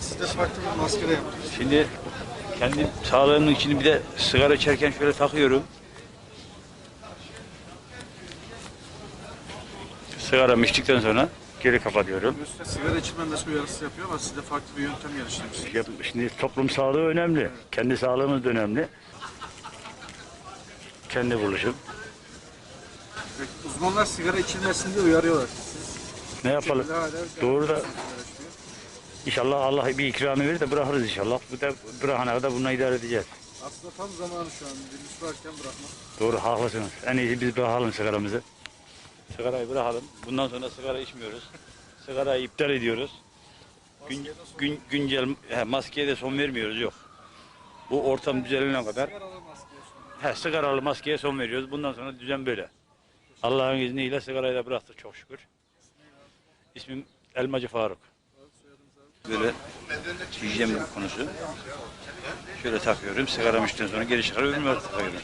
Siz de farklı bir maskara yaptınız. Şimdi kendi sağlığımın için bir de sigara içerken şöyle takıyorum. Sigara içtikten sonra geri kapatıyorum. Üstüne sigara içilmemesi uyarısı yapıyor ama siz de farklı bir yöntem geliştirmişsiniz. Ya Şimdi toplum sağlığı önemli. Kendi sağlığımız da önemli. Kendi buluşum. Uzmanlar sigara içilmesini de uyarıyorlar. Ne yapalım? Doğru da inşallah Allah bir ikramı verir de bırakırız inşallah. Bu da bırakana kadar bununla idare edeceğiz. Aslında tam zamanı şu an. Virüs varken bırakmak. Doğru haklısınız. En iyisi biz bırakalım sigaramızı. Sigarayı bırakalım. Bundan sonra sigara içmiyoruz. Sigarayı iptal ediyoruz. Gün, gün, güncel he, maskeye de son vermiyoruz yok. Bu ortam düzelene kadar he, sigaralı maskeye son veriyoruz. Bundan sonra düzen böyle. Allah'ın izniyle sigarayı da bıraktık çok şükür. İsmim Elmacı Faruk. Böyle hijyen konusu. Şöyle takıyorum. Sigaram içtikten sonra geri çıkarıyorum. Öbür takıyorum.